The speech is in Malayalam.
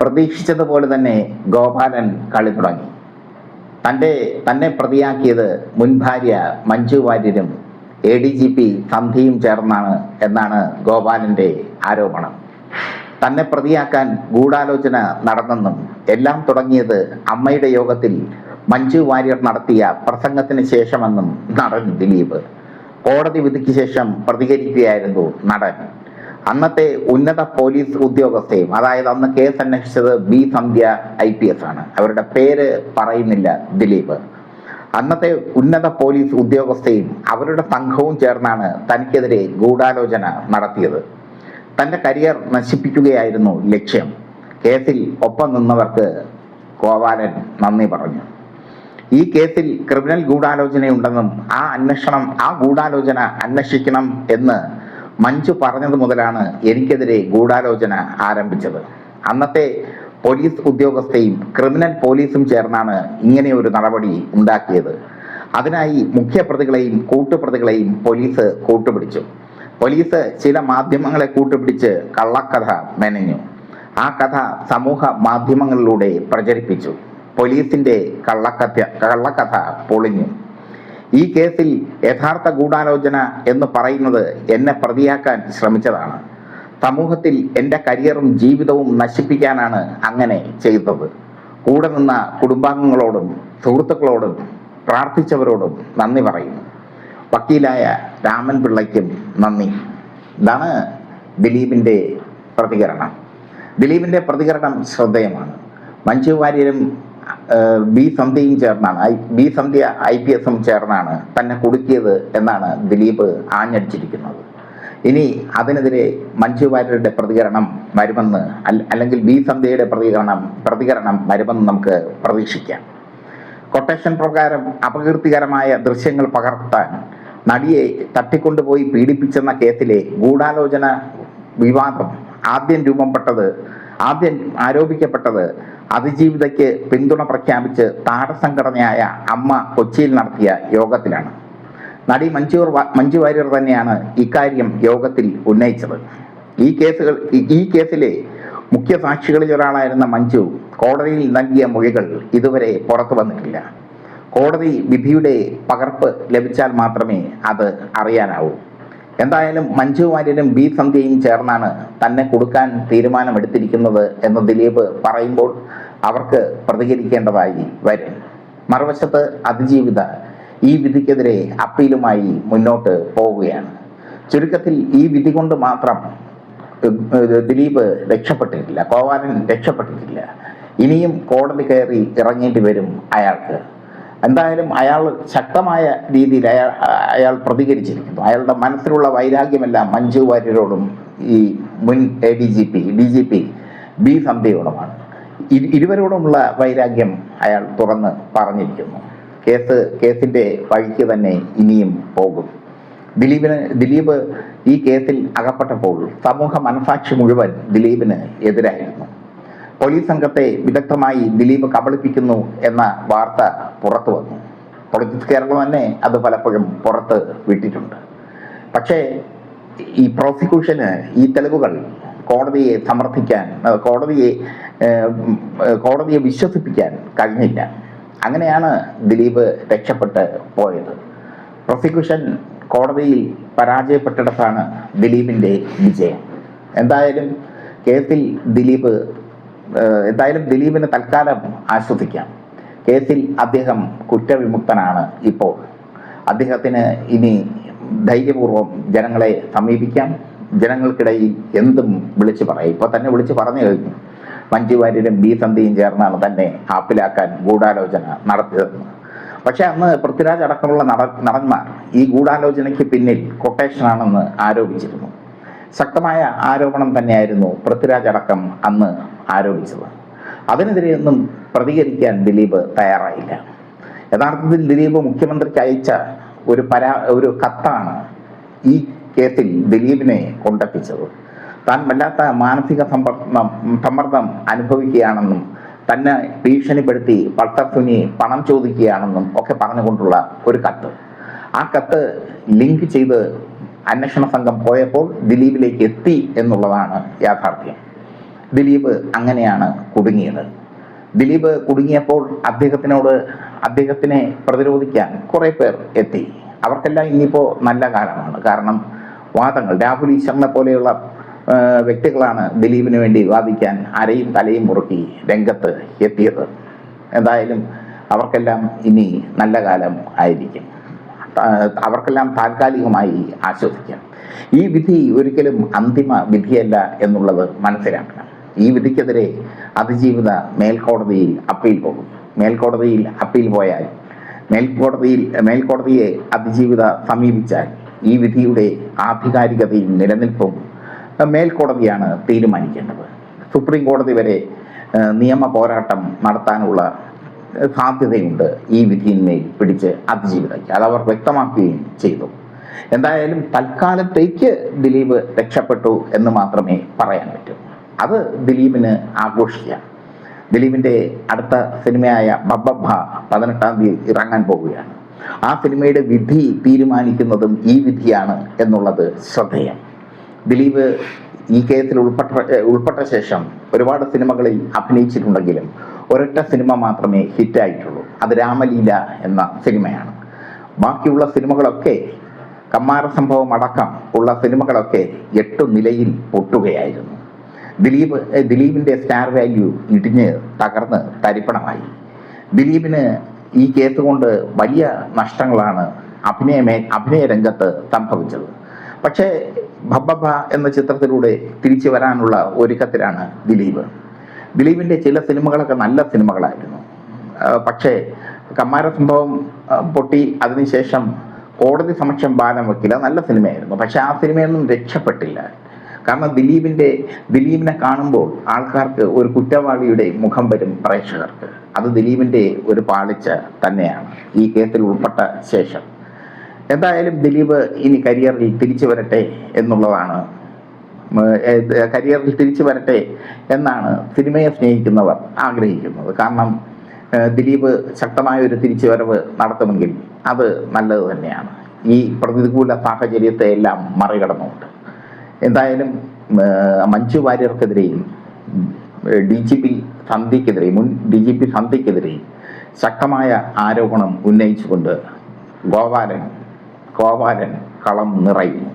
പ്രതീക്ഷിച്ചതുപോലെ തന്നെ ഗോപാലൻ കളി തുടങ്ങി. തന്റെ തന്നെ പ്രതിയാക്കിയത് മുൻ ഭാര്യ മഞ്ജു വാര്യരും എ ഡി ജി പി സന്ധിയും ചേർന്നാണ് എന്നാണ് ഗോപാലന്റെ ആരോപണം. തന്നെ പ്രതിയാക്കാൻ ഗൂഢാലോചന നടന്നെന്നും എല്ലാം തുടങ്ങിയത് അമ്മയുടെ യോഗത്തിൽ മഞ്ജു വാര്യർ നടത്തിയ പ്രസംഗത്തിന് ശേഷമെന്നും നടൻ ദിലീപ്. കോടതി വിധിക്ക് ശേഷം പ്രതികരിക്കുകയായിരുന്നു നടൻ. അന്നത്തെ ഉന്നത പോലീസ് ഉദ്യോഗസ്ഥയും അതായത് അന്ന് കേസ് അന്വേഷിച്ചത് B Sandhya I P S ആണ്. അവരുടെ പേര് പറയുന്നില്ല ദിലീപ്. അന്നത്തെ ഉന്നത പോലീസ് ഉദ്യോഗസ്ഥയും അവരുടെ സംഘവും ചേർന്നാണ് തനിക്കെതിരെ ഗൂഢാലോചന നടത്തിയത്. തന്റെ കരിയർ നശിപ്പിക്കുകയായിരുന്നു ലക്ഷ്യം. കേസിൽ ഒപ്പം നിന്നവർക്ക് ഗോപാലൻ നന്ദി പറഞ്ഞു. ഈ കേസിൽ ക്രിമിനൽ ഗൂഢാലോചനയുണ്ടെന്നും ആ അന്വേഷണം ആ ഗൂഢാലോചന അന്വേഷിക്കണം എന്ന് മഞ്ജു പറഞ്ഞത് മുതലാണ് എനിക്കെതിരെ ഗൂഢാലോചന ആരംഭിച്ചത്. അന്നത്തെ പോലീസ് ഉദ്യോഗസ്ഥയും ക്രിമിനൽ പോലീസും ചേർന്നാണ് ഇങ്ങനെ ഒരു നടപടി ഉണ്ടാക്കിയത്. അതിനായി മുഖ്യപ്രതികളെയും കൂട്ടുപ്രതികളെയും പോലീസ് കൂട്ടുപിടിച്ചു. പോലീസ് ചില മാധ്യമങ്ങളെ കൂട്ടുപിടിച്ച് കള്ളക്കഥ മെനഞ്ഞു. ആ കഥ സമൂഹ മാധ്യമങ്ങളിലൂടെ പ്രചരിപ്പിച്ചു. പോലീസിന്റെ കള്ളക്കഥ കള്ളക്കഥ പൊളിഞ്ഞു. ഈ കേസിൽ യഥാർത്ഥ ഗൂഢാലോചന എന്ന് പറയുന്നത് എന്നെ പ്രതിയാക്കാൻ ശ്രമിച്ചതാണ്. സമൂഹത്തിൽ എന്റെ കരിയറും ജീവിതവും നശിപ്പിക്കാനാണ് അങ്ങനെ ചെയ്തത്. കൂടെ നിന്ന കുടുംബാംഗങ്ങളോടും സുഹൃത്തുക്കളോടും പ്രാർത്ഥിച്ചവരോടും നന്ദി പറയുന്നു. വക്കീലായ രാമൻ പിള്ളയ്ക്കും നന്ദി. ഇതാണ് ദിലീപിന്റെ പ്രതികരണം. ദിലീപിന്റെ പ്രതികരണം ശ്രദ്ധേയമാണ്. മഞ്ജു വാര്യരും ബി സന്ധ്യയും ചേർന്നാണ് I B Sandhya I P എസും ചേർന്നാണ് തന്നെ കുടുക്കിയത് എന്നാണ് ദിലീപ് ആഞ്ഞടിച്ചിരിക്കുന്നത്. ഇനി അതിനെതിരെ മഞ്ജു വാര്യരുടെ പ്രതികരണം വരുമെന്ന് അല്ല- അല്ലെങ്കിൽ ബി സന്ധ്യയുടെ പ്രതികരണം പ്രതികരണം വരുമെന്ന് നമുക്ക് പ്രതീക്ഷിക്കാം. കൊട്ടേഷൻ പ്രകാരം അപകീർത്തികരമായ ദൃശ്യങ്ങൾ പകർത്താൻ നടിയെ തട്ടിക്കൊണ്ടുപോയി പീഡിപ്പിച്ചെന്ന കേസിലെ ഗൂഢാലോചന വിവാദം ആദ്യം രൂപപ്പെട്ടത് ആദ്യം ആരോപിക്കപ്പെട്ടത് അതിജീവിതയ്ക്ക് പിന്തുണ പ്രഖ്യാപിച്ച് താരസംഘടനയായ അമ്മ കൊച്ചിയിൽ നടത്തിയ യോഗത്തിലാണ്. നടി മഞ്ജു മഞ്ജു വാര്യർ തന്നെയാണ് ഇക്കാര്യം യോഗത്തിൽ ഉന്നയിച്ചത്. ഈ കേസുകൾ ഈ കേസിലെ മുഖ്യ സാക്ഷികളിൽ ഒരാളായിരുന്ന മഞ്ജു കോടതിയിൽ നൽകിയ മൊഴികൾ ഇതുവരെ പുറത്തു വന്നിട്ടില്ല. കോടതി വിധിയുടെ പകർപ്പ് ലഭിച്ചാൽ മാത്രമേ അത് അറിയാനാവൂ. എന്തായാലും മഞ്ജു വാര്യരും ബി സന്ധ്യയും ചേർന്നാണ് തന്നെ കൊടുക്കാൻ തീരുമാനമെടുത്തിരിക്കുന്നത് എന്ന് ദിലീപ് പറയുമ്പോൾ അവർക്ക് പ്രതികരിക്കേണ്ടതായി വരും. മറുവശത്ത് അതിജീവിത ഈ വിധിക്കെതിരെ അപ്പീലുമായി മുന്നോട്ട് പോവുകയാണ്. ചുരുക്കത്തിൽ ഈ വിധി കൊണ്ട് മാത്രം ദിലീപ് രക്ഷപ്പെട്ടിട്ടില്ല. കോവാലൻ രക്ഷപ്പെട്ടിട്ടില്ല. ഇനിയും കോടതി കയറി ഇറങ്ങേണ്ടി വരും അയാൾക്ക്. എന്തായാലും അയാൾ ശക്തമായ രീതിയിൽ അയാൾ അയാൾ പ്രതികരിച്ചിരിക്കുന്നു. അയാളുടെ മനസ്സിലുള്ള വൈരാഗ്യമെല്ലാം മഞ്ജു വാര്യരോടും ഈ മുൻ A D G P D G P B സന്ധ്യയോടുമാണ്. ഇരു- ഇരുവരോടുമുള്ള വൈരാഗ്യം അയാൾ തുറന്ന് പറഞ്ഞിരിക്കുന്നു. കേസ് കേസിന്റെ വഴിക്ക് തന്നെ ഇനിയും പോകും. ദിലീപിന് ദിലീപ് ഈ കേസിൽ അകപ്പെട്ടപ്പോൾ സമൂഹ മനസാക്ഷി മുഴുവൻ ദിലീപിന് എതിരായിരുന്നു. പോലീസ് സംഘത്തെ വിദഗ്ധമായി ദിലീപ് കബളിപ്പിക്കുന്നു എന്ന വാർത്ത പുറത്തു വന്നു. പൊളിറ്റിക്സ് കേരളം തന്നെ അത് പലപ്പോഴും പുറത്ത് വിട്ടിട്ടുണ്ട്. പക്ഷേ ഈ പ്രോസിക്യൂഷന് ഈ തെളിവുകൾ കോടതിയെ സമർത്ഥിക്കാൻ കോടതിയെ കോടതിയെ വിശ്വസിപ്പിക്കാൻ കഴിഞ്ഞില്ല. അങ്ങനെയാണ് ദിലീപ് രക്ഷപ്പെട്ട് പോയത്. പ്രോസിക്യൂഷൻ കോടതിയിൽ പരാജയപ്പെട്ടിടത്താണ് ദിലീപിന്റെ വിജയം. എന്തായാലും കേസിൽ ദിലീപ് എന്തായാലും ദിലീപിന് തൽക്കാലം ആശ്വസിക്കാം. കേസിൽ അദ്ദേഹം കുറ്റവിമുക്തനാണ് ഇപ്പോൾ. അദ്ദേഹത്തിന് ഇനി ധൈര്യപൂർവം ജനങ്ങളെ സമീപിക്കാം. ജനങ്ങൾക്കിടയിൽ എന്തും വിളിച്ചു പറയും. ഇപ്പോൾ തന്നെ വിളിച്ചു പറഞ്ഞു കഴിഞ്ഞു. മഞ്ജു വാര്യരും ബി സന്ധ്യയും ചേർന്നാണ് തന്നെ ആപ്പിലാക്കാൻ ഗൂഢാലോചന നടത്തിയതെന്ന് പക്ഷെ അന്ന് പൃഥ്വിരാജ് അടക്കമുള്ള നട നടന്മാർ ഈ ഗൂഢാലോചനയ്ക്ക് പിന്നിൽ കൊട്ടേഷനാണെന്ന് ആരോപിച്ചിരുന്നു. ശക്തമായ ആരോപണം തന്നെയായിരുന്നു പൃഥ്വിരാജ് അടക്കം അന്ന് ആരോപിച്ചത്. അതിനെതിരെയൊന്നും പ്രതികരിക്കാൻ ദിലീപ് തയ്യാറായില്ല. യഥാർത്ഥത്തിൽ ദിലീപ് മുഖ്യമന്ത്രിക്ക് അയച്ച ഒരു പരാ ഒരു കത്താണ് ഈ കേസിൽ ദിലീപിനെ കൊണ്ടെത്തിച്ചത്. താൻ വല്ലാത്ത മാനസിക സമ്പർദ്ദം സമ്മർദ്ദം അനുഭവിക്കുകയാണെന്നും തന്നെ ഭീഷണിപ്പെടുത്തി പൾസർ പണം ചോദിക്കുകയാണെന്നും ഒക്കെ പറഞ്ഞുകൊണ്ടുള്ള ഒരു കത്ത്. ആ കത്ത് ലിങ്ക് ചെയ്ത് അന്വേഷണ സംഘം പോയപ്പോൾ ദിലീപിലേക്ക് എത്തി എന്നുള്ളതാണ് യാഥാർത്ഥ്യം. ദിലീപ് അങ്ങനെയാണ് കുടുങ്ങിയത്. ദിലീപ് കുടുങ്ങിയപ്പോൾ അദ്ദേഹത്തിനോട് അദ്ദേഹത്തിനെ പ്രതിരോധിക്കാൻ കുറേ പേർ എത്തി. അവർക്കെല്ലാം ഇനിയിപ്പോൾ നല്ല കാലമാണ്. കാരണം വാദങ്ങൾ രാഹുൽ ഈശ്വറിനെ പോലെയുള്ള വ്യക്തികളാണ് ദിലീപിന് വേണ്ടി വാദിക്കാൻ അരയും തലയും മുറുക്കി രംഗത്ത് എത്തിയത്. എന്തായാലും അവർക്കെല്ലാം ഇനി നല്ല കാലം ആയിരിക്കും. അവർക്കെല്ലാം താൽക്കാലികമായി ആശ്വസിക്കാം. ഈ വിധി ഒരിക്കലും അന്തിമ വിധിയല്ല എന്നുള്ളത് മനസ്സിലാക്കണം. ഈ വിധിക്കെതിരെ അതിജീവിത മേൽക്കോടതിയിൽ അപ്പീൽ പോകും. മേൽക്കോടതിയിൽ അപ്പീൽ പോയാൽ മേൽക്കോടതിയിൽ മേൽക്കോടതിയെ അതിജീവിത സമീപിച്ചാൽ ഈ വിധിയുടെ ആധികാരികതയും നിലനിൽപ്പും മേൽക്കോടതിയാണ് തീരുമാനിക്കേണ്ടത്. സുപ്രീം കോടതി വരെ നിയമ പോരാട്ടം നടത്താനുള്ള സാധ്യതയുണ്ട് ഈ വിധിയിന്മേൽ പിടിച്ച് അതിജീവിതയ്ക്ക്. അത് അവർ വ്യക്തമാക്കുകയും ചെയ്തു. എന്തായാലും തൽക്കാലത്തേക്ക് ദിലീപ് രക്ഷപ്പെട്ടു എന്ന് മാത്രമേ പറയാൻ പറ്റൂ. അത് ദിലീപിന് ആഘോഷിക്കാം. ദിലീപിന്റെ അടുത്ത സിനിമയായ ബബ്ബബ്ബ പതിനെട്ടാം തീയതി ഇറങ്ങാൻ പോവുകയാണ്. ആ സിനിമയുടെ വിധി തീരുമാനിക്കുന്നതും ഈ വിധിയാണ് എന്നുള്ളത് ശ്രദ്ധേയം. ദിലീപ് ഈ കേസിൽ ഉൾപ്പെട്ട ഉൾപ്പെട്ട ശേഷം ഒരുപാട് സിനിമകളിൽ അഭിനയിച്ചിട്ടുണ്ടെങ്കിലും ഒരൊറ്റ സിനിമ മാത്രമേ ഹിറ്റായിട്ടുള്ളൂ. അത് രാമലീല എന്ന സിനിമയാണ്. ബാക്കിയുള്ള സിനിമകളൊക്കെ കമ്മാര സംഭവം അടക്കം ഉള്ള സിനിമകളൊക്കെ എട്ടു നിലയിൽ പൊട്ടുകയായിരുന്നു. ദിലീപ് ദിലീപിന്റെ സ്റ്റാർ വാല്യൂ ഇടിഞ്ഞ് തകർന്ന് തരിപ്പണമായി. ദിലീപിന് ഈ കേസ് കൊണ്ട് വലിയ നഷ്ടങ്ങളാണ് അഭിനയ മേ അഭിനയ രംഗത്ത് സംഭവിച്ചത്. പക്ഷേ ഭബ്ബ എന്ന ചിത്രത്തിലൂടെ തിരിച്ചു വരാനുള്ള ഒരുക്കത്തിലാണ് ദിലീപ്. ദിലീപിന്റെ ചില സിനിമകളൊക്കെ നല്ല സിനിമകളായിരുന്നു. പക്ഷേ കമ്മാര സംഭവം പൊട്ടി അതിനുശേഷം കോടതി സമക്ഷം ബാലം വെക്കില്ല. നല്ല സിനിമയായിരുന്നു. പക്ഷേ ആ സിനിമയൊന്നും രക്ഷപ്പെട്ടില്ല. കാരണം ദിലീപിന്റെ ദിലീപിനെ കാണുമ്പോൾ ആൾക്കാർക്ക് ഒരു കുറ്റവാളിയുടെ മുഖം വരും പ്രേക്ഷകർക്ക്. അത് ദിലീപിന്റെ ഒരു പാളിച്ച തന്നെയാണ് ഈ കേസിൽ ഉൾപ്പെട്ട ശേഷം. എന്തായാലും ദിലീപ് ഇനി കരിയറിൽ തിരിച്ചു വരട്ടെ എന്നുള്ളതാണ് കരിയറിൽ തിരിച്ചു വരട്ടെ എന്നാണ് സിനിമയെ സ്നേഹിക്കുന്നവർ ആഗ്രഹിക്കുന്നത്. കാരണം ദിലീപ് ശക്തമായ ഒരു തിരിച്ചു വരവ് നടത്തുമെങ്കിൽ അത് നല്ലത് തന്നെയാണ്. ഈ പ്രതികൂല സാഹചര്യത്തെ എല്ലാം മറികടന്നുകൊണ്ട്. എന്തായാലും മഞ്ജു വാര്യർക്കെതിരെയും ഡി ജി പി സന്ധിക്കെതിരെയും മുൻ ഡി ജി പി സന്ധിക്കെതിരെയും ശക്തമായ ആരോപണം ഉന്നയിച്ചുകൊണ്ട് ഗോപാലൻ ഗോപാലൻ കളം നിറയുന്നു.